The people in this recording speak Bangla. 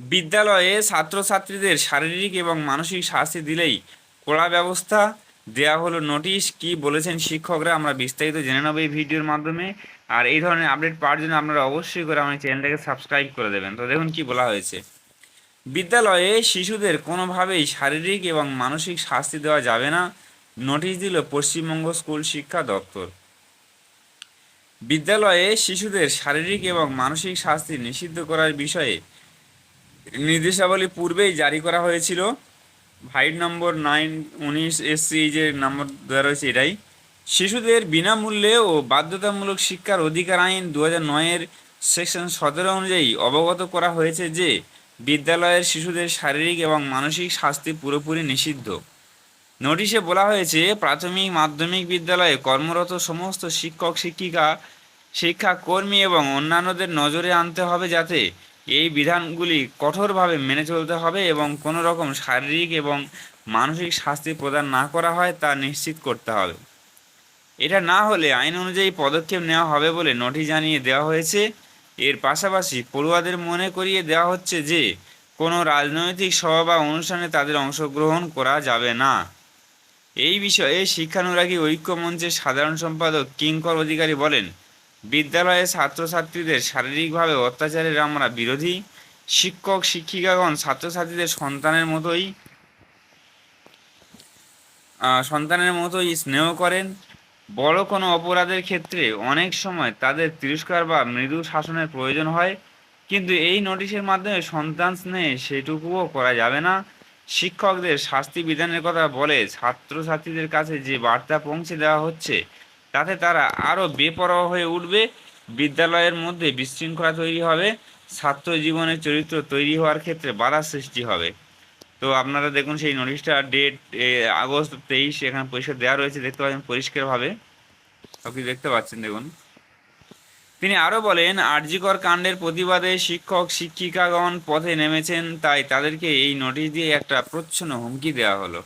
বিদ্যালয়ে ছাত্রছাত্রীদের শারীরিক এবং মানসিক শাস্তি দিলেই কড়া ব্যবস্থা দেয়া হলো নোটিশ। কি বলেছেন শিক্ষকরা, আমরা বিস্তারিত জেনে নেব এই ভিডিওর মাধ্যমে। আর এই ধরনের আপডেট পাওয়ার জন্য আপনারা অবশ্যই করে আমার চ্যানেলটাকে সাবস্ক্রাইব করে দেবেন। তো দেখুন কি বলা হয়েছে। বিদ্যালয়ে শিশুদের কোনোভাবেই শারীরিক এবং মানসিক শাস্তি দেওয়া যাবে না, নোটিশ দিল পশ্চিমবঙ্গ স্কুল শিক্ষা দপ্তর। বিদ্যালয়ে শিশুদের শারীরিক এবং মানসিক শাস্তি নিষিদ্ধ করার বিষয়ে নির্দেশাবলী পূর্বেই জারি করা হয়েছিল। ভাইট নম্বর নাইন উনিশ এসসি যে নম্বর দেওয়া রয়েছে এটাই। শিশুদের বিনামূল্যে ও বাধ্যতামূলক শিক্ষার অধিকার আইন দু হাজার নয়ের সেকশন সতেরো অনুযায়ী অবগত করা হয়েছে যে, বিদ্যালয়ের শিশুদের শারীরিক এবং মানসিক শাস্তি পুরোপুরি নিষিদ্ধ। নোটিশে বলা হয়েছে, প্রাথমিক, মাধ্যমিক বিদ্যালয়ে কর্মরত সমস্ত শিক্ষক, শিক্ষিকা, শিক্ষাকর্মী এবং অন্যান্যদের নজরে আনতে হবে যাতে এই বিধানগুলি কঠোরভাবে মেনে চলতে হবে এবং কোনো রকম শারীরিক এবং মানসিক শাস্তি প্রদান না করা হয় তা নিশ্চিত করতে হবে। এটা না হলে আইন অনুযায়ী পদক্ষেপ নেওয়া হবে বলে নোটিশ জানিয়ে দেওয়া হয়েছে। এর পাশাপাশি পড়ুয়াদের মনে করিয়ে দেওয়া হচ্ছে যে, কোনো রাজনৈতিক সভা বা অনুষ্ঠানে তাদের অংশগ্রহণ করা যাবে না। এই বিষয়ে শিক্ষানুরাগী ঐক্য মঞ্চের সাধারণ সম্পাদক কিঙ্কর অধিকারী বলেন বিদ্যালয়ে ছাত্রছাত্রীদের শারীরিকভাবে অত্যাচারের আমরা বিরোধী শিক্ষক, শিক্ষিকাগণ, ছাত্রছাত্রীদের সন্তানের মতোই সন্তানের মতোই স্নেহ করেন। বড় কোনো অপরাধের ক্ষেত্রে অনেক সময় তাদের তিরস্কার বা মৃদু শাসনের প্রয়োজন হয়, কিন্তু এই নোটিশের মাধ্যমে সন্তান স্নেহে সেটুকুও করা যাবে না। শিক্ষকদের শাস্তি বিধানের কথা বলে ছাত্রছাত্রীদের কাছে যে বার্তা পৌঁছে দেওয়া হচ্ছে তাতে তারা আরও বেপরোয়া হয়ে উঠবে। বিদ্যালয়ের মধ্যে বিশৃঙ্খলা তৈরি হবে। ছাত্র জীবনের চরিত্র তৈরি হওয়ার ক্ষেত্রে বাধা সৃষ্টি হবে। তো আপনারা দেখুন সেই নোটিশটা ডেট আগস্ট তেইশ, এখানে পরিষ্কার দেওয়া রয়েছে। দেখতে পাচ্ছেন পরিষ্কারভাবে। সব কিছু দেখতে পাচ্ছেন, দেখুন। তিনি আরও বলেন, আরজিকর কাণ্ডের প্রতিবাদে শিক্ষক, শিক্ষিকাগণ পথে নেমেছেন, তাই তাদেরকে এই নোটিশ দিয়ে একটা প্রচ্ছন্ন হুমকি দেওয়া হলো।